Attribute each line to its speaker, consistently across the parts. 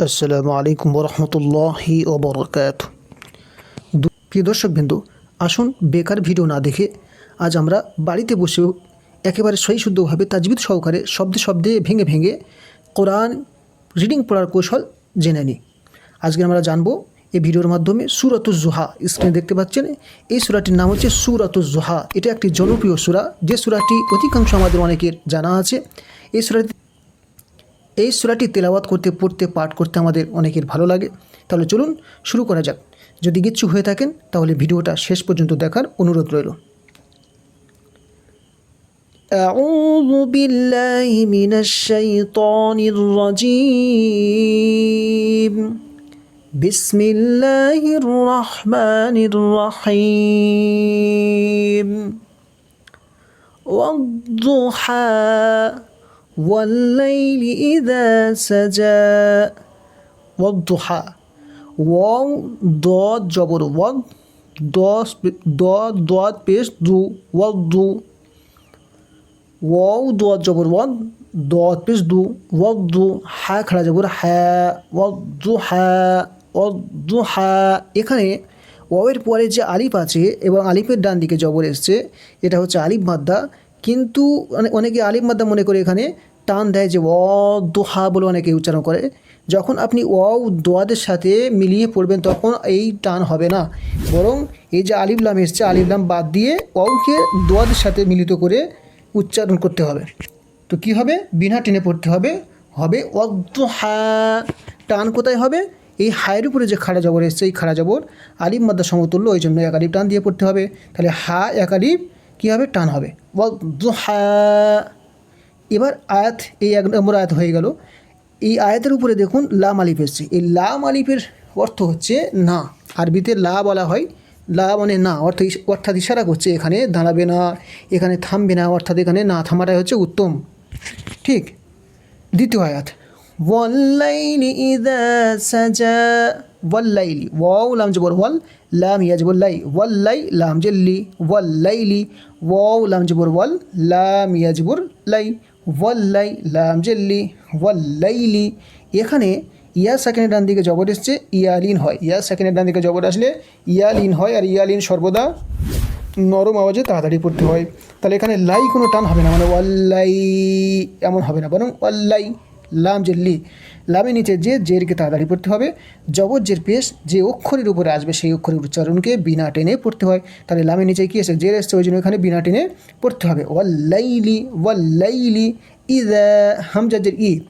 Speaker 1: আসসালামু আলাইকুম রহমতুল্লাহি ওবরকাত প্রিয় দর্শক বিন্দু, আসুন বেকার ভিডিও না দেখে আজ আমরা বাড়িতে বসেও একেবারে সহি শুদ্ধভাবে তাজবিদ সহকারে শব্দে শব্দে ভেঙে ভেঙে কোরআন রিডিং পড়ার কৌশল জেনে নিই। আজকে আমরা জানব এই ভিডিওর মাধ্যমে সুরাতুজ জোহা স্ক্রিনে দেখতে পাচ্ছেন, এই সুরাটির নাম হচ্ছে সুরাতুজ জোহা। এটা একটি জনপ্রিয় সুরা। যে সুরাটি অধিকাংশ আমাদের অনেকের জানা আছে। এই সুরাটি এই সুরাটি তেলাওয়াত করতে পড়তে পাঠ করতে আমাদের অনেকের ভালো লাগে তাহলে চলুন শুরু করা যাক যদি কিচ্ছু হয়ে থাকেন তাহলে ভিডিওটা শেষ পর্যন্ত দেখার অনুরোধ রইল أعوذ بالله من الشيطان الرجيم بسم الله الرحمن الرحيم والضحى ওয়াল্লাইলি ইদা সাজা ওয়াদ্দুহা ওয়াও দ জবর ওয়াদ দ দ দ পেশ দু ওয়াদ্দু ওয়াও দ জবর ওয়াদ দ পেশ দু ওয়াদ্দু হা খাড়া জবর হ্যা ওয়াদ্দু হা ওয়াদ্দু হা এখানে ওয়ের পরে যে আলিফ আছে এবং আলিফের ডান দিকে জবর এসছে, এটা হচ্ছে আলিফ মাদ্দা। কিন্তু অনেকে আলিফ মাদ্দা মনে করে এখানে টান দেয় যে ও দোহা বলে অনেকে উচ্চারণ করে। যখন আপনি ওয়াও, দোয়াদের সাথে মিলিয়ে পড়বেন, তখন এই টান হবে না। বরং এই যে আলিফ লাম এসছে, আলিফ লাম বাদ দিয়ে ওয়াওকে দোয়াদের সাথে মিলিত করে উচ্চারণ করতে হবে। তো কি হবে? বিনা টেনে পড়তে হবে। হবে অদ্দোহা টান কোথায় হবে? এই হায়ের উপরে যে খাড়া জবর এসছে, এই খাড়া জবর আলিফ মাদ্দা সমতুল্য ওই জন্য এক টান দিয়ে পড়তে হবে। তাহলে হা, এক আলিফ, কী হবে? টান হবে। ওয়াদ্দোহা এবার আয়াত, এই এক নম্বর আয়াত হয়ে গেল। এই আয়াতের উপরে দেখুন লাম আলিফ এসছে। এই লাম আলিফের অর্থ হচ্ছে না। আরবিতে লা বলা হয়। লা মানে না, অর্থ অর্থাৎ ইশারা করছে এখানে দাঁড়াবে না, এখানে থামবে না, অর্থাৎ এখানে না থামাটাই হচ্ছে উত্তম। ঠিক? দ্বিতীয় আয়াত। ওয়াল্লাইলি ইদা সাজা। ওয়াল্লাইলি ওয়াও, লাম জবর, ওয়াল লাম ইয়া জবর, লাই ওয়াল্লাই লাম জেল্লি ওয়াল্লাইলি ওয়াও, লাম জবর, ওয়াল লাম ইয়া লাই ওয়াল্লাই লাম জেল্লি, ওয়াল্লাইলি। এখানে ইয়া সেকেন্ডের ডান দিকে জবর এসছে, ইয়ালিন হয়। ইয়া সেকেন্ডের ডান দিকে জবর আসলে ইয়ালিন হয় আর ইয়ালিন সর্বদা নরম আওয়াজে তাড়াতাড়ি পড়তে হয়। তাহলে এখানে লাই কোনো টান হবে না মানে ওয়াল্লাই এমন হবে না, বরং ওয়াল্লাই লাম যে লি লামের নিচে যে জেরকে তাড়াতাড়ি পড়তে হবে জবর জের পেশ যে অক্ষরের উপরে আসবে সেই অক্ষরের উচ্চারণকে বিনা টেনে পড়তে হয়। তাহলে লামের নিচে কী এসে জের এসছে, ওই জন্য এখানে বিনা টেনে পড়তে হবে। ওয়াল্লাইলি ওয়াল্লাইলি ইদা হামজাজের ই।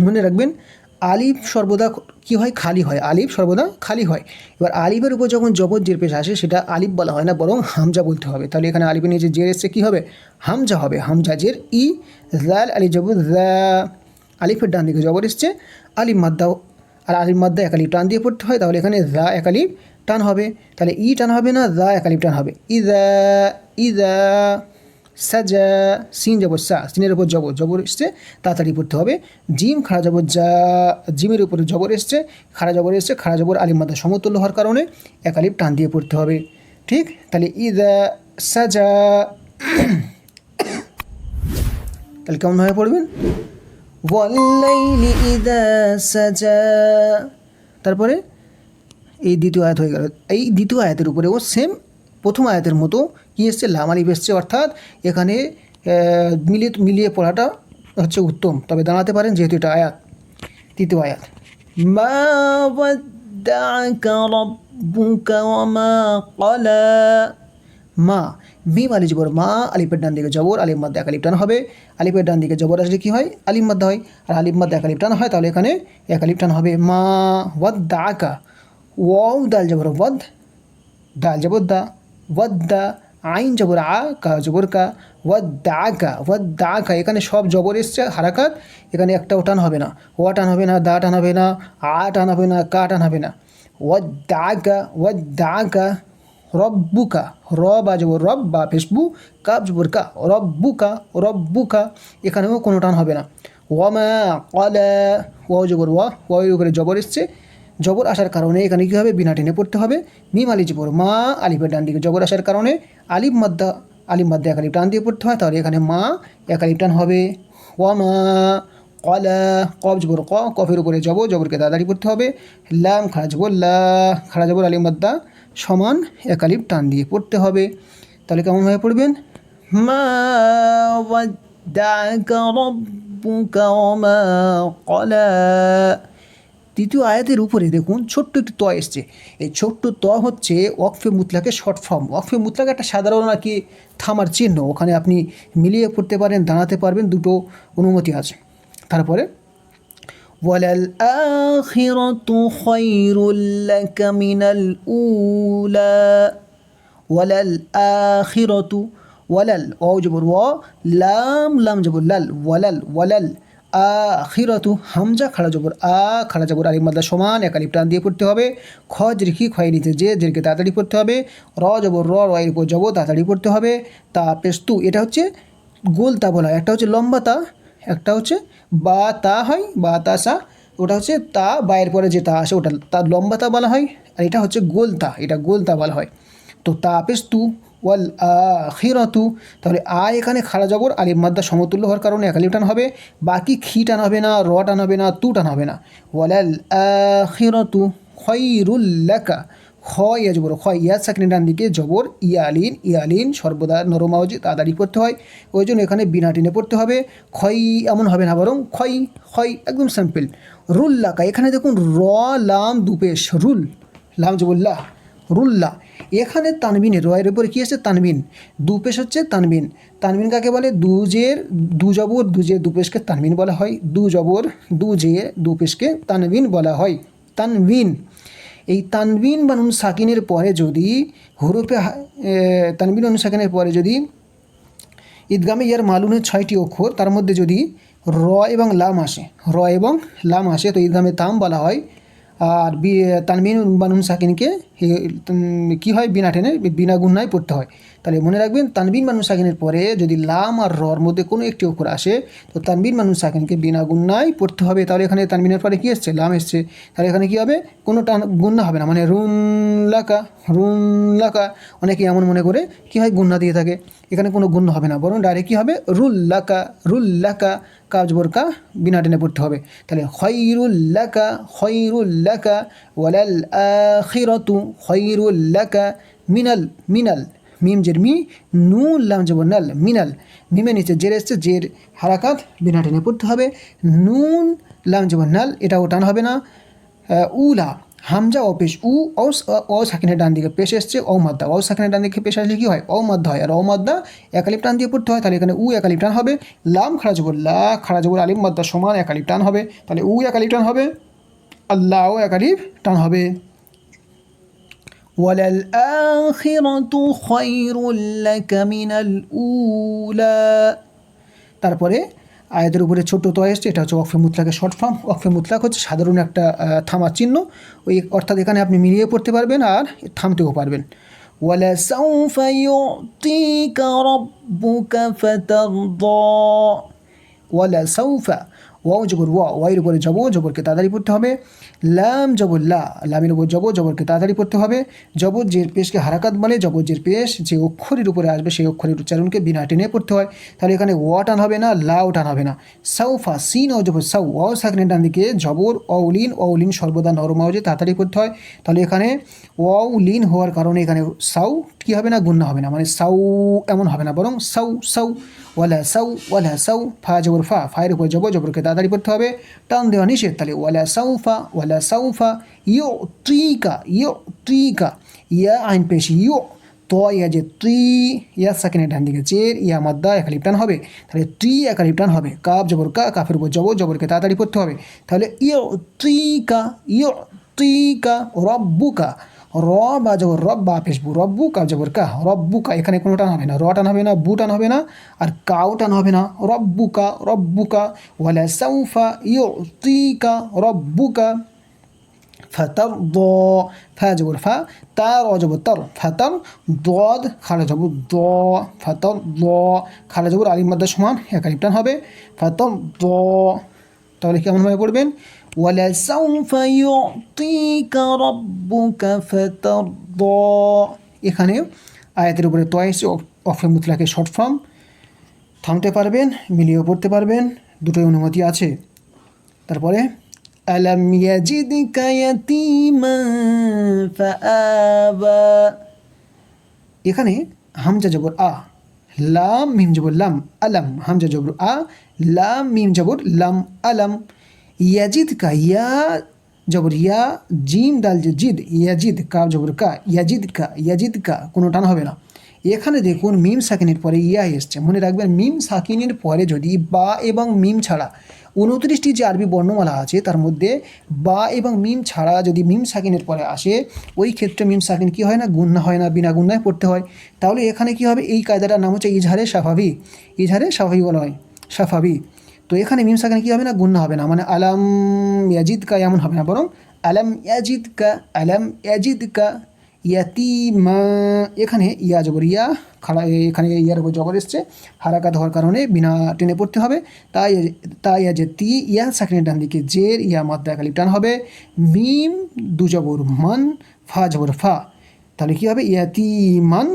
Speaker 1: মনে রাখবেন, আলিফ সর্বদা কি হয়? খালি হয়। আলিফ সর্বদা খালি হয়। এবার আলিফের উপর যখন জবর জের পেশ আসে, সেটা আলিফ বলা হয় না, বরং হামজা বলতে হবে। তাহলে এখানে আলিফের নিচে জের এসছে, কী হবে? হামজা হবে। হামজা জের ই জাল আলি জবর দা আলিফের ডান দিকে জবর এসছে, আলিফ মাদ্দা আর আলিফ মাদ্দা এক আলিফ টান দিয়ে পড়তে হয়, তাহলে এখানে দা এক আলিফ টান হবে। তাহলে ই টান হবে না দা এক আলিফ টান হবে। ইদা ইদা, সাজা, সিন জবর সা, সিনের উপর জবর জবর এসছে, তাড়াতাড়ি পড়তে হবে। জিম, খাড়া জবর যা, জিমের উপরে জবর এসছে, খাড়া জবর এসছে, খাড়া জবর আলিম মাদা সমতুল্য হওয়ার কারণে এক আলিফ টান দিয়ে পড়তে হবে। ঠিক? তাহলে ইদা, সাজা, তাহলে কেমনভাবে পড়বেন? ওয়াল্লাইলি ইদা সাজা তারপরে এই দ্বিতীয় আয়াত হয়ে গেল এই দ্বিতীয় আয়াতের উপরেও সেম প্রথম আয়াতের মতো কী এসছে লামালিফ এসছে অর্থাৎ এখানে আহ, মিলিয়ে মিলিয়ে পড়াটা হচ্ছে উত্তম তবে দাঁড়াতে পারেন যেহেতু এটা আয়াত তৃতীয় আয়াত মা ودعك ربك وما قلى মা মিম আলি জবর, মা, আলিফের ডান দিকে জবর আলিম মাদ্দা এক আলিফ টান হবে। আলিফের ডান দিকে জবর আসলে কী হয়? আলিম মাদ্দা হয়। আর আলিম মাদ্দা এক আলিফ টান হয়, তাহলে এখানে এক আলিফ টান হবে। মা ওয়াদ দা আকা ওয়াও দাল জবর, ওয়াদ, দাল জবর দা ওয়াদ দা আইন জবর আ, কা জবর কা ওয়াদ দা আকা ওয়াদ দা আকা এখানে সব জবর এসছে, হারাকাত, এখানে একটাও টান হবে না। ওয়া টান হবে না, দা টান হবে না, আ টান হবে না, কা টান হবে না। ওয়াদ দা আকা ওয়াদ দা আকা রব্বুকা, রব আজব রব বা ফেসবু কাব জবর কা, রব্বুকা রব্বুকা, এখানেও কোনো টান হবে না। ওয়ামা কলা ওয়াও জবর ওয়া ওয়াইয়ের উপরে জবর এসছে। জবর আসার কারণে এখানে কী হবে? বিনা টেনে পড়তে হবে। মিম আলি জবর, মা আলিফের ডান দিকে জবর আসার কারণে আলিফ মাদ্দা আলিফ মাদ্দা এক আলিফ টান দিয়ে পড়তে হয়, তাহলে এখানে মা এক আলিফ টান হবে। ওয়ামা কলা কব জবর ক, কফের উপরে জব জবরকে তাড়াতাড়ি পড়তে হবে। লাম খাড়া জবর, লা খাড়া জবর আলিম মাদ্দা সমান একালিপ টান দিয়ে পড়তে হবে। তাহলে কেমনভাবে পড়বেন? মা তৃতীয় আয়াতের উপরে দেখুন, ছোট্ট একটি ত এসছে। এই ছোট্ট ত হচ্ছে ওয়াকফে মুতলাকে শর্ট ফর্ম ওয়াকফে মুতলাকে একটা সাধারণ আর কি থামার চিহ্ন। ওখানে আপনি মিলিয়ে পড়তে পারেন, দাঁড়াতে পারবেন, দুটো অনুমতি আছে। তারপরে وللآخرة خير لك من الأولى وللآخرة ওয়ালাল ও জবর ও লাম লাম জবর লাল ওয়ালাল ওয়ালাল আ খিরতু হামজা খাড়া জবর আ খাড়া জবর আলিম মাদ্দা সমান এক আলিফ টান দিয়ে পড়তে হবে খ জিরকি খয় নিতে যে জেরকে তাড়াতাড়ি পড়তে হবে র জবর র রয়ের উপর জব তাড়াতাড়ি পড়তে হবে তা পেস্তু এটা হচ্ছে গোল তা বলা হয় একটা হচ্ছে লম্বা তা একটা হচ্ছে বা, তা হয়, বা, তা, সা। ওটা হচ্ছে তা বায়ের পরে যে তা আসে, ওটা তা লম্বা তা বলা হয়, আর এটা হচ্ছে গোল তা, এটা গোল তা বলা হয়। তো তা পেস্তু ওয়াল আখিরাতু, তাহলে আ এখানে খাড়া জবর আলিম মাদ্দা সমতুল্য হওয়ার কারণে একালিপ টান হবে। বাকি খি টান হবে না, র টান হবে না, তু টান হবে না। ওয়ালাল আখিরাতু খয়রুল্লাকা খ, ইয়া জবর, খ, ইয়া সাকিনের ডান দিকে জবর ইয়ালিন ইয়ালিন সর্বদা নরমাওজি তাড়াতাড়ি পড়তে হয়। ওই জন্য এখানে বিনা টিনে পড়তে হবে। ক্ষয় এমন হবে না, বরং ক্ষয় ক্ষয় একদম সিম্পল রুল্লাকা এখানে দেখুন র, লাম, দুপেশ, রুল। লাম জবুল্লাহ রুল্লা এখানে তানবিনের রয়ের উপরে কী আছে? তানবিন। দুপেশ হচ্ছে তানবিন। তানবিন কাকে বলে? দুজের, দু জবর, দুজের দুপেশকে তানবিন বলা হয়। দু জবর, দুজের দুপেশকে তানবিন বলা হয়। তানবিন। এই তানবিন বানুন সাকিনের পরে যদি হরুপে তানবিন নুন সাকিনের পরে যদি ঈদগামে ইয়ার মালুনের ছয়টি অক্ষর, তার মধ্যে যদি র এবং লাম আসে, র এবং লাম আসে, তো ঈদগামে তাম বলা হয়। আর বি তানবিন বানুন সাকিনকে কী হয়? বিনা টেনে বিনা গুন্নায় পড়তে হয়। তাহলে মনে রাখবেন তানবিন মানুষ সাকিনের পরে যদি লাম আর রর মধ্যে কোনো একটি অক্ষর আসে, তো তানবিন মানুষ সাকিনকে বিনা গুন্নায় পড়তে হবে। তাহলে এখানে তানবিনের পরে কী এসছে? লাম এসছে। তাহলে এখানে কী হবে? কোনো টান গুন্না হবে না। মানে রুন লাকা রুন লাকা। অনেকে এমন মনে করে কী হয়? গুন্না দিয়ে থাকে। এখানে কোনো গুণ হবে না। বরং ডাইরেক্ট কী হবে? রুল্লাকা রুল্লাকা কাজ বোরকা বিনা টেনে পড়তে হবে। তাহলে খৈরুল্লাকা খৈরুল্লাকা ওয়ালাল আখিরাতু খৈরুল্লাকা মিনাল মিনাল, মিম জের মি নু লাম যাব নাল মিনাল। মিমের নিচে জের এসছে, জের হারাকাত, বিনা টেনে পড়তে হবে। নুন লাম যাব নাল এটাও টান হবে না। উলা হামজা ও পেশ উ ও ও সাকিনের ডান দিকে পেশ এসছে ও মাদ্দা ও সাকিনের ডান দিকে পেশ আসলে কী হয় ও মাদ্দা হয় আর ও মাদ্দা একালিপ টান দিয়ে পড়তে হয় তাহলে এখানে উ একালিপ টান হবে লাম খাড়া জবর লা খাড়া জবর আলিম মাদ্দা সমান একালিপ টান হবে তাহলে উ একালিপ টান হবে আল্লাহ একালিপ টান হবে وللآخرة خير لك من الأولى তারপরে আয়াতের উপরে ছোট্ট তো এসছে এটা হচ্ছে ওয়াকফে মুতলাকের শর্ট ফর্ম ওয়াকফে মুতলাক হচ্ছে সাধারণ একটা থামার চিহ্ন ওই অর্থাৎ এখানে আপনি মিলিয়ে পড়তে পারবেন আর থামতেও পারবেন ولسوف يعطيك ربك فترضى ওয়ালা সৌফা ওয়াও জবর ওয়া, ওয়াইয়ের উপরে জব জবরকে তাড়াতাড়ি পড়তে হবে। লাম জবর লা, লামের উপর জব জবরকে তাড়াতাড়ি পড়তে হবে। জবর জের পেশকে হারাকাত বলে জবর জের পেশ যে অক্ষরের উপরে আসবে, সেই অক্ষরের উচ্চারণকে বিনা টেনে পড়তে হয়। তাহলে এখানে ওয়া টান হবে না, লাও টান হবে না। সাউফা, সিন ও জবর সাউ, ওয়াও সাকনে ডান দিকে জবর অউলিন অউলিন সর্বদা নরম আওয়াজে তাড়াতাড়ি পড়তে হয়। তাহলে এখানে ওয়াউলিন হওয়ার কারণে এখানে সাউ কী হবে না গুন্না হবে না। মানে সাউ এমন হবে না, বরং সাউ সাউ ওয়ালা সাউ ওয়ালা সাউ, ফা জবর ফা ফায়ের উপর জবর জবরকে তাড়াতাড়ি পড়তে হবে। টান দেওয়া নিষেধ, তাহলে ওয়ালা সাউফা ওয়ালা সাউফা ইয়ো ত্রিকা ইয়ো ত্রিকা ইয়া আইন পেশ, ইয়ো ত ইয়া যে ত্রি, ইয়া সাকিনের ডান দিকে, চের, ইয়া মাদ্দা একালিপটান হবে। তাহলে ত্রি একালিপটান হবে। কাপ জবর কা কাফের উপর জবর জবরকে তাড়াতাড়ি পড়তে হবে। তাহলে ইয়ো ত্রিকা ইয়ো ত্রিকা রব্বুকা র বা জবর রব বা পেশবু রব্বু কা জবর কা রব্বু কা এখানে কোনো টান হবে না র টান হবে না বু টান হবে না আর কাউ টান হবে না রব্বু কা রব্বু কা ওয়ালা সাউফা ইউ কা রব্বু কা فترضى فا جبر فا تار جبر تر فتر ضاد খালে জবর দ ফাতর দ খালে জবর আলিম মাদ্দা সমান একালিপ টান হবে ফাতর দ তাহলে কেমনভাবে পড়বেন ولسوف يعطيك ربك فترضى এখানে আয়াতের উপরে তো এসে অফে মুতলাকে শর্ট ফর্ম থামতে পারবেন মিলিয়েও পড়তে পারবেন দুটোই অনুমতি আছে তারপরে আলাম ইয়াজিদকা ইয়াতীমান ফাআবা এখানে হামজা জবর আ লাম মিম জবর লাম আলাম হামজা জবর আ লাম মিম জবর লাম আলাম ইয়াজিদ কা, ইয়া জবর ইয়া জিম ডাল যে জিদ, ইয়াজিদ কা জবর কা, ইয়াজিদ কা ইয়াজিদ কা, কোনো টান হবে না। এখানে দেখুন মিম সাকিনের পরে ইয়া এসছে। মনে রাখবেন মিম সাকিনের পরে যদি বা এবং মিম ছাড়া উনত্রিশটি যে আরবি বর্ণমালা আছে, তার মধ্যে বা এবং মিম ছাড়া যদি মিম সাকিনের পরে আসে, ওই ক্ষেত্রে মিম সাকিন কি হয় না? গুন্না হয় না, বিনা গুন্নায় পড়তে হয়। তাহলে এখানে কি হবে? এই কায়দাটার নাম হচ্ছে ইজহারে সাফাবি ইজহারে সাফাবি বলা হয়। সাফাবি তো এখানে মিম সাকিন কি হবে না? গুন্না হবে না। মানে আলাম ইয়াজিদ কা এমন হবে না। বরং আলাম ইয়াজিদ কা আলাম ইয়াজিদ কা ইয়াতিমা। এখানে ইয়া জবর ইয়া, খাড়া, এখানে ইয়ার উপর জবর এসছে। হারাকাত হওয়ার কারণে বিনা টেনে পড়তে হবে। তাই তাই ইয়া যে তি ইয়া সাকিনের ডান দিকে জের, ইয়া মাদ্দা টান হবে। মিম দু জবর মান, ফা জবর ফা। তাহলে কী হবে? ইয়াতি মান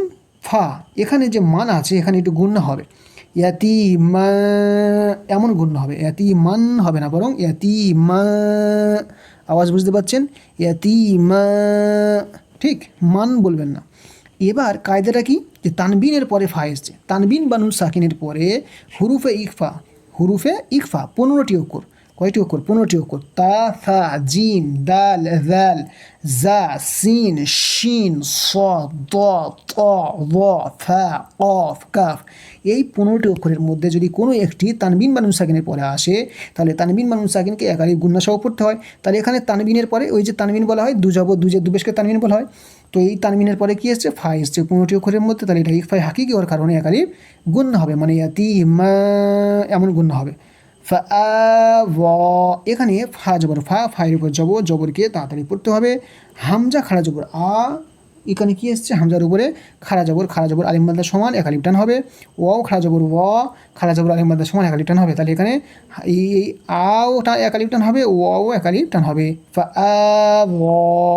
Speaker 1: ফা। এখানে যে মান আছে, এখানে একটু গুণ্য হবে। ইয়াতি মা এমন গুণ হবে এতি মান হবে না, বরং এতি মা আওয়াজ বুঝতে পারছেন? ইয়াতি মা ঠিক, মান বলবেন না। এবার কায়দাটা কি? যে তানবিনের পরে ফা এসছে। তানবিন বানুন সাকিনের পরে হুরুফে ইকফা হুরুফে ইকফা, পনেরোটি অক্ষর। কয়টি অক্ষর? পনেরোটি অক্ষর। তা ফা জিম দাল দাল জা, সিন, শিন, স, দ, ত ফা, কফ, কাফ। এই পনেরোটি অক্ষরের মধ্যে যদি কোনো একটি তানবিন বানুন সাকিনের পরে আসে, তাহলে তানবিন বানুন সাকিনকে একালি গুন্নাসহ পড়তে হয়। তাহলে এখানে তানবিনের পরে ওই যে তানবিন বলা হয় দুজব দুজে দুবেশকে তানবিন বলা হয়। তো এই তানবিনের পরে কী এসছে? ফা এসছে পনেরোটি অক্ষরের মধ্যে। তাহলে এটা ইকফাই হাকিকি হওয়ার কারণে একালি গুণ্য হবে। মানে ইয়াতি মা এমন গুণ্য হবে। ফা ওয়া এখানে ফা জবর ফা ফায়ের উপর জবর জবরকে তাড়াতাড়ি পড়তে হবে হামজা খাড়া জবর আ এখানে কি এসছে হামজার উপরে খাড়া জবর খাড়া জবর আলিম বান্দা সমান একালিপ টান হবে ওয়াও খাড়া জবর ওয়া খাড়া জবর আলিম বান্দা সমান একালিপ টান হবে তাহলে এখানে এই এই আওটা একালিপ টান হবে ওয়াও একালিপ টান হবে ফা ওয়া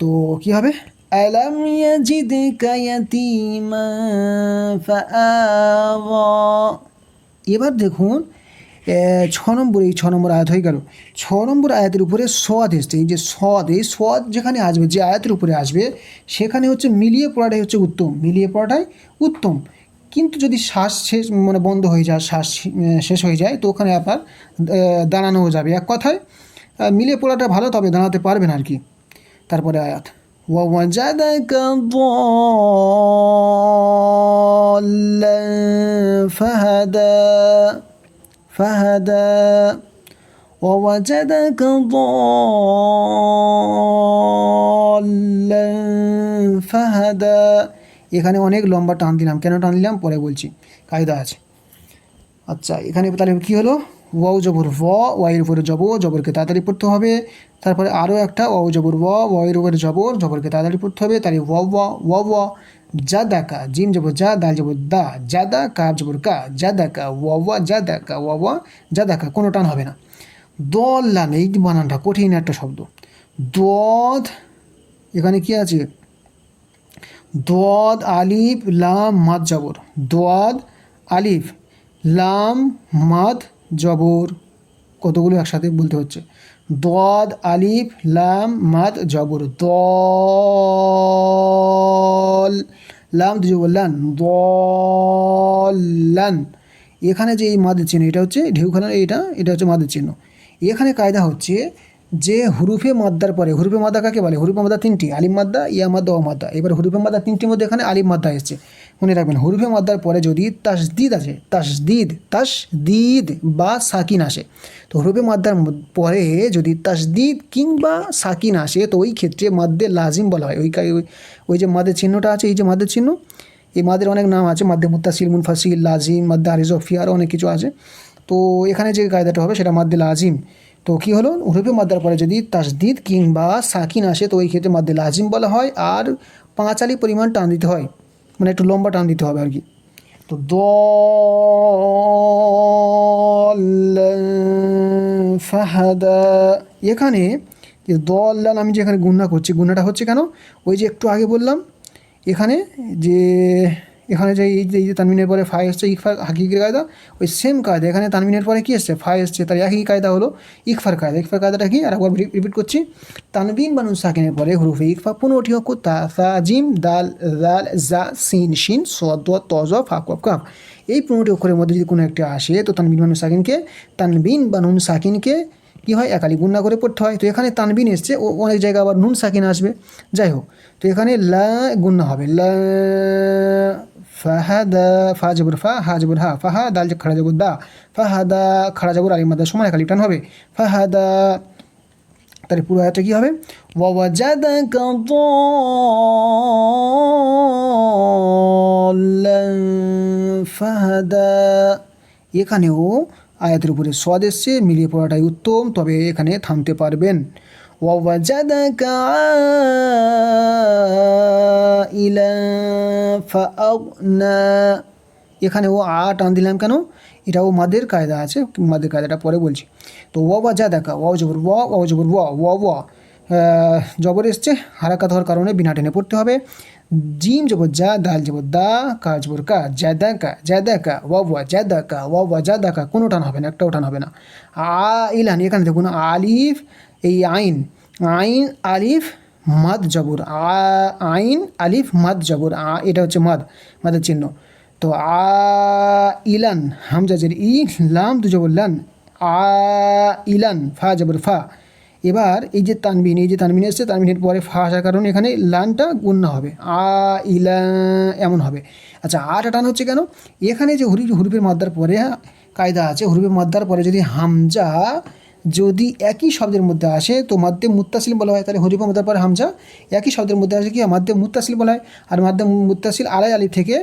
Speaker 1: তো কি হবে ألم يجدك يتيما فآوى এবার দেখুন ছ নম্বর, এই ছ নম্বর আয়াত হয়ে গেল। ছ নম্বর আয়াতের উপরে সদ এসছে। এই যে সদ এই সদ যেখানে আসবে, যে আয়াতের উপরে আসবে, সেখানে হচ্ছে মিলিয়ে পড়াটাই হচ্ছে উত্তম। মিলিয়ে পড়াটাই উত্তম। কিন্তু যদি শ্বাস শেষ মানে বন্ধ হয়ে যায়, শ্বাস শেষ হয়ে যায়, তো ওখানে আপনার দাঁড়ানোও যাবে। এক কথায় মিলিয়ে পড়াটা ভালো, তবে দাঁড়াতে পারবেন আর কি। তারপরে আয়াত। ووجدك ضالا فهدى فهدى ووجدك ضالا فهدى এখানে অনেক লম্বা টান দিলাম কেন টান দিলাম পরে বলছি কায়দা আছে আচ্ছা এখানে তাহলে কী হলো? ওয়াও জবর ভ, ওয়াইয়ের উপরে জব জবরকে তাড়াতাড়ি পড়তে হবে। তারপরে আরও একটা, ওয়াও জবর ও ওয়াইয়ের উপরে জবর, জবরকে তাড়াতাড়ি পড়তে হবে। তাহলে ওয়া ওয়া যা দাকা জিম জবর যা, দাল জবর দা, জাদা কাব জবর কা যা দাকা ওয়া ওয়া যা দাকা ওয়া যা দাকা কোনো টান হবে না। দল্লান এই বানানটা, কঠিন একটা শব্দ। দদ, এখানে কি আছে? দোয়াদ আলিফ, লাম, মাদ জবর। দোয়াদ আলিফ লাম, মাদ, জবর কতগুলো একসাথে বলতে হচ্ছে। দোয়াদ, আলিফ, লাম, মাদ, জবর। দল লাম দিয়ে বললেন দলান এখানে যে এই মাদের চিহ্ন, এটা হচ্ছে ঢেউ খেলার এইটা, এটা হচ্ছে মাদের চিহ্ন। এখানে কায়দা হচ্ছে যে হুরুফে মাদ্দার পরে, হুরুফে মাদ্দা কাকে বলে? হুরুফে মাদা তিনটি আলিম মাদ্দা, ইয়া মাদ্দা ও মাদ্দা। এবার হুরুফে মাদ্দা তিনটির মধ্যে এখানে আলিম মাদ্দা এসছে। মনে রাখবেন, হুরুফে মাদ্দার পরে যদি তাসদিদ আসে, তাসদিদ তাসদিদ বা সাকিন আসে, তো হরুফে মাদ্দার পরে যদি তাসদিদ কিংবা সাকিন আসে, তো ওই ক্ষেত্রে মাদ্দে লাজিম বলা হয়। ওই ওই- যে মাদের চিহ্নটা আছে, এই যে মাদের চিহ্ন, এই মাদের অনেক নাম আছে মাদ্দে মুত্তাসিল, মুনফাসিল, লাজিম মাদ্দে আরিজফি আরও অনেক কিছু আছে। তো এখানে যে কায়দাটা হবে, সেটা মাদ্দে লাজিম। তো কী হলো? হুরুফে মাদ্দার পরে যদি তাসদিদ কিংবা সাকিন আসে, তো ওই ক্ষেত্রে মাদ্দে লাজিম বলা হয়, আর পাঁচালি পরিমাণ টান দিতে হয়। মানে একটু লম্বা টান দিতে হবে আর কি। তো দ ফাহাদা। এখানে যে দল্লান আমি যেখানে গুন্না করছি গুন্নাটা হচ্ছে কেন? ওই যে একটু আগে বললাম, এখানে যে এখানে যে এই যে তানমিনের পরে ফা এসছে, ইকফার হাকিকের কায়দা, ওই সেম কায়দা। এখানে তানমিনের পরে কী এসছে? ফা এসছে, তার একই কায়দা হলো ইকফার কায়দা। ইকফার কায়দাটা কি? আর একবার রিপিট করছি। তানবিন বানুন সাকিনের পরে হরুফে ইকফা পনেরোটি অক্ষর তা সা জিম, দাল দাল জা, সিন, শিন, সদ তজ ফা, কফ, কাফ। এই পনেরোটি অক্ষরের মধ্যে যদি কোনো একটি আসে, তো তানবিন বানুন সাকিনকে তানবিন বানুন সাকিনকে কী হয়? একালি গুণনা করে পড়তে হয়। তো এখানে তানবিন এসছে, ও অনেক জায়গায় আবার নুন সাকিন আসবে। যাই হোক, তো এখানে লা গুণনা হবে। লা ফাহাদা ফা জবর ফা হা হা ফাহা, দাল খাড়া জবর দা, ফাহাদা খাড়া জবর আলিম মাদার সময় একা লিপটান হবে। ফাহাদা, তার পুরো আয়াটা কী হবে? ওয়াজাদাকা দাল্লান, ফাহাদা। এখানেও আয়াতের উপরে সদ মিলিয়ে পড়াটাই উত্তম, তবে এখানে থামতে পারবেন। ওয়াজাদাকা ইলা ফাআগনা এখানে ও আ টান দিলাম কেন? এটা ও মাদের কায়দা আছে মাদের কায়দাটা পরে বলছি। তো ও বা যা দেখা ওয়া জবর ওয়া ওয়া জবর ওয়া ওয়া আহ, জবর এসছে হারাকাত হওয়ার কারণে বিনা টেনে পড়তে হবে। জিম জবর যা দাল জবর দা কা জবর কা জাদা কা জাদা কা ওয়া ওয়া জাদা কা ওয়া ওয়া জাদা কা কোনো টান হবে না একটাও টান হবে না। আ ইলান এখানে দেখুন আলিফ এই আইন আইন আলিফ মাদ জবর, আ, আইন আলিফ মাদ জবর, আ, এটা হচ্ছে মাদ, মাদের চিহ্ন। তো আ, ইলান হামজাজের ই, লাম দু জবর লান, আ, ইলান, ফা জবর ফা। এবার এই যে তানবিন, এই যে তানবিন এসছে, তানবিনের পরে ফা আসার কারণে এখানে লানটা গুণনা হবে। আ, ইলা, এমন হবে। আচ্ছা আটা টান হচ্ছে কেন? এখানে যে হুরি হুরুপের মাদ্দার পরে, কায়দা আছে হুরুপের মাদ্দার পরে যদি হামজা যদি একই শব্দের মধ্যে আসে, তো মাধ্যে মুত্তাসিল বলা হয়। তাহলে হরিফা মাদ্দার পরে হামজা। একই শব্দের মধ্যে আসে কি? মাধ্যে মুত্তাসিল বলা হয়। আর মাধ্যে মুত্তাসিল আড়াই আলি থেকে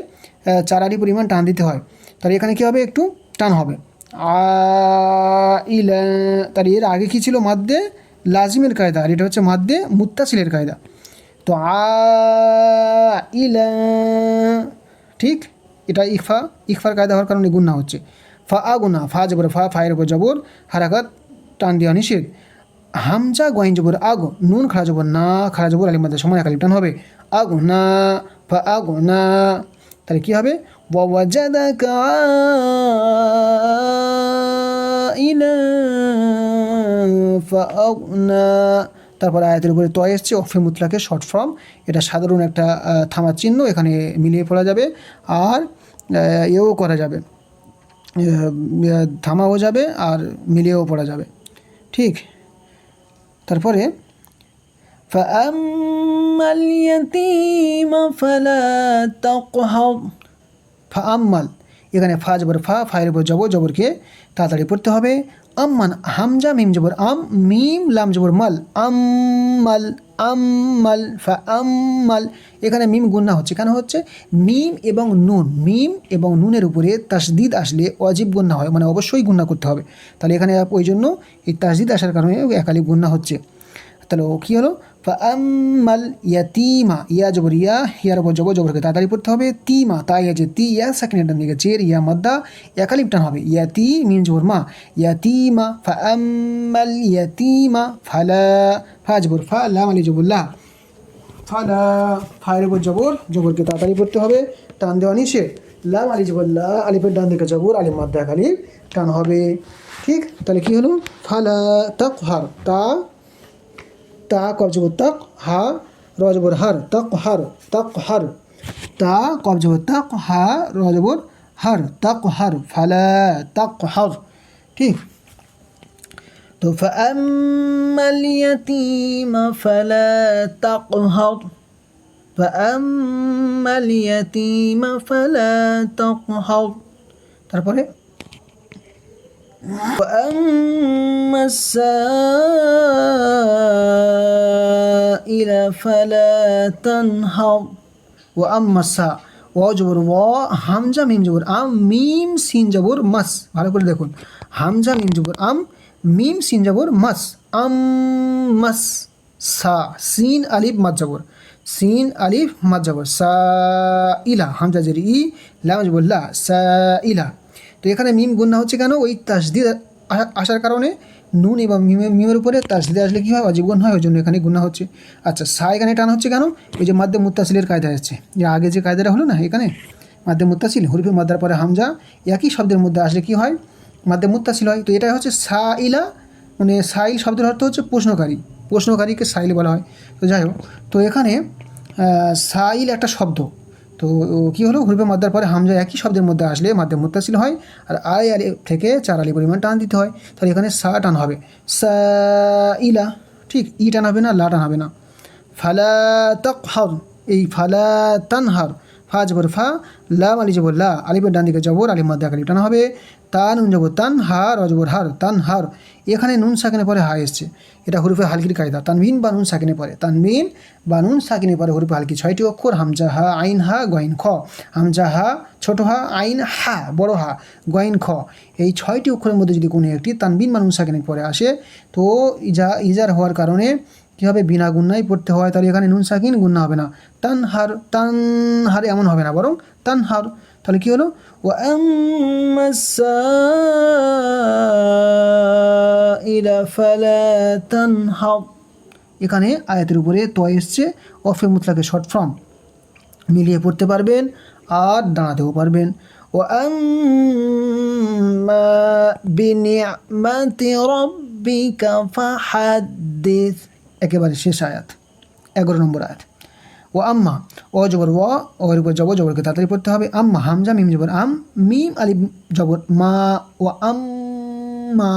Speaker 1: চার আলি পরিমাণ টান দিতে হয়। তাহলে এখানে কী হবে? একটু টান হবে। ইলা তাহলে এর আগে কী ছিল? মাধ্যে লাজিমের কায়দা। আর এটা হচ্ছে মাধ্যে মুত্তাসিলের কায়দা। তো আ ঠিক? এটা ইকফা, ইকফার কায়দা হওয়ার কারণে গুণা হচ্ছে। ফা আ গুনা ফা জবর, ফা ফায়ের উপর জবর, হারাকাত টান দেওয়া নিষেধ। হামজা গোয়াইন জবর আগ নুন খাড়া যাব না খাড়া যাব আলিম সময় একালিপ টান হবে। আগ না, ফা আগ না। তাহলে কী হবে? ফা না। তারপর আয়াতের উপরে তয় এসছে, অফে মুতলাকে শর্ট ফর্ম। এটা সাধারণ একটা থামার চিহ্ন, এখানে মিলিয়ে পড়া যাবে। আর এও করা যাবে। থামাও যাবে আর মিলিয়েও পড়া যাবে। ঠিক তারপরে فأما اليتيم فلا تقهر ফাআম্মাল এখানে ফা জবর ফা ফায়ের উপর জবর জবরকে তাড়াতাড়ি পড়তে হবে আম্মান হামজা মিম জবর আম মিম লাম জবর মাল আম্মাল আম্মাল ফা আম্মাল এখানে মিম গুন্না হচ্ছে, কেন হচ্ছে? মিম এবং নুন, মিম এবং নুনের উপরে তাসদিদ আসলে অজীব গুন্না হয় মানে অবশ্যই গুন্না করতে হবে। তাহলে এখানে ওই জন্য এই তাসদিদ আসার কারণে একালি গুন্না হচ্ছে। তাহলে ও কী হলো? ফাআম্মাল ইয়াতিমা ইয়া জবর ইয়া ইয়ার উপর জবর জবরকে তাড়াতাড়ি পড়তে হবে। তিমা তাই আছে তি, ইয়া সেকেন্ড দিকে চের ইয়া মাদ্দা একালিপ টান হবে। ইয়াতি মিন জবর মা। ইয়াতিমা ফাআম্মাল ইয়াতিমা ফালা ফা জবর ফা লাম আলি জবর লা ফালা ফায়ের উপর জবর, জবরকে তাড়াতাড়ি পড়তে হবে। টান দেওয়া নিষেধ লাম আলি জবর, লা, আলিফের ডান দিকে জবর আলিম মাদ্দা একালিপ টান হবে। ঠিক? তাহলে কি হলো? ফালা তাক হার তা তা কবজবর তাক হা রজবর হার তাক হার তাক হার তা কবজবর তাক হা রজবর হার তাক হার ফালা তাক হার ঠিক তো فأما اليتيم فلا تقهر فأما اليتيم فلا تقهر তারপরে وأما السائل فلا تنهر وأما الساء ওয়া জবর ওয়া হামজা মিম জবর আম মিম সিন জবর মাস ভালো করে দেখুন হামজা মিম জবর আম মিম সিন জবর মাস আম মাস সা সিন আলিফ মাদ জবর সিন আলিফ মাদ জবর সা ইলা হামজা জের ই লাম জবর লা সা ইলা তো এখানে মিম গুন্না হচ্ছে কেন? ওই তাসদিদ আসার কারণে নুন এবং মিমের মিমের উপরে তাসদিদ আসলে কী হয়? অজীব গুণ হয় ওই জন্য এখানে গুণা হচ্ছে। আচ্ছা সা এখানে টান হচ্ছে কেন? ওই যে মাধ্যম মুত্তাসিলের কায়দা আসছে যে আগে যে কায়দাটা হলো না এখানে? মাধ্যে মুত্তাসিল, হরিফে মাদ্রার পরে হামজা, একই শব্দের মধ্যে আসলে কী হয়? মাধ্যে মুত্তাসিল হয়। তো এটা হচ্ছে সা ইলা মানে সাইল শব্দের অর্থ হচ্ছে প্রশ্নকারী। প্রশ্নকারীকে সাইল বলা হয়। তো যাই হোক, তো এখানে সাইল একটা শব্দ। তো কি হলো? হরিফে মাদ্দার পরে হামজা একই শব্দের মধ্যে আসলে মাধ্যম মুত্তাসিল হয় আর আই আলি থেকে চার আলি পরিমাণ টান দিতে হয়। তাহলে এখানে সা টান হবে। সা ইলা, ঠিক ই টান হবে না, লা টান হবে না। ফালা তকহর, এই ফালা তান তানহার ফা জবর ফা লাম আলি জবর লা, আলিফের ডান দিকে জবর, আলিফ মধ্যে আলিফ টানা হবে তা নুন জবর তান, হার, অজবর হার, তান, হার। এখানে নুন সাকিনে পরে হা এসছে। এটা হরুফে হালকির কায়দা। তানবিন বা নুন সাকিনে পরে। তানবিন বা নুন সাকিনে পরে হরুফে হালকি। ছয়টি অক্ষর, হামজা, হা, আইন, হা, গইন, খ। হামজা, হা, ছোট হা, আইন, হা, বড় হা, গইন, খ। এই ছয়টি অক্ষরের মধ্যে যদি কোনো একটি তানবিন বা নুন সাকিনের পরে আসে, তো ইজা ইজার হওয়ার কারণে কী হবে বিনা গুন্নাই পড়তে হয় তাহলে এখানে নুন সাকিন গুন্না হবে না। তান হার তান হার এমন হবে না, বরং তান হার তাহলে কী হলো? ও এখানে আয়াতের উপরে ত এসছে, অফে মুতলাকে শর্ট ফর্ম মিলিয়ে পড়তে পারবেন আর দাঁড়াতেও পারবেন। ও বিনিয়ামাতি রব্বিকা ফাহাদ্দিস। একেবারে শেষ আয়াত, এগারো নম্বর আয়াত। ও আম্মা, ও জবর ও ওর উপর জবর জবরকে তাড়াতাড়ি পড়তে হবে। আম্মা হামজা মিম জবর, আম, মিম, আলিফ জবর, মা, ও আম্মা।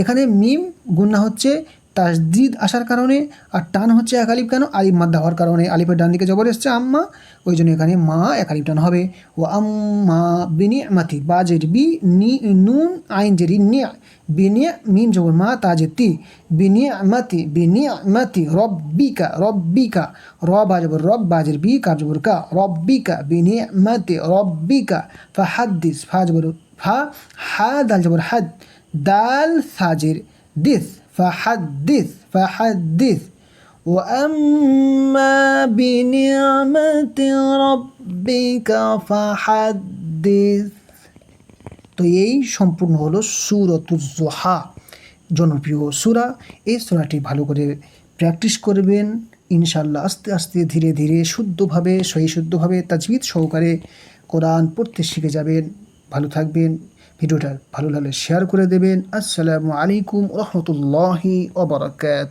Speaker 1: এখানে মিম গুন্না হচ্ছে তাসদিদ আসার কারণে আর টান হচ্ছে এক আলিফ কেন? আলিফ মাদ্দা হওয়ার কারণে। আলিফের ডান দিকে জবর এসছে আম্মা, ওই জন্য এখানে মা এক আলিফ টান হবে। ও আম্মা বিনি মাতি বাজের বি নি, নুন, আইন জেরি নিয়া بنعمين جو ما تاجتي بنعمتي بنعمتي ربك ربك رب جبر رب باجر بي بك جبر كا ربك بنعمتي ربك. فحدث فجبر فا حد الجبر حد دال ساجر دث فحدث فحدث. وأما بنعمة ربك فحدث. তো এই সম্পূর্ণ হলো সুরতুজোহা জনপ্রিয় সুরা। এই সুরাটি ভালো করে প্র্যাকটিস করবেন। ইনশাল্লাহ আস্তে আস্তে ধীরে ধীরে শুদ্ধভাবে, সহি শুদ্ধভাবে তাজবিদ সহকারে কোরআন পড়তে শিখে যাবেন। ভালো থাকবেন। ভিডিওটা ভালো লাগলে শেয়ার করে দেবেন। আসসালামু আলাইকুম রহমতুল্লাহি ওবরাকাত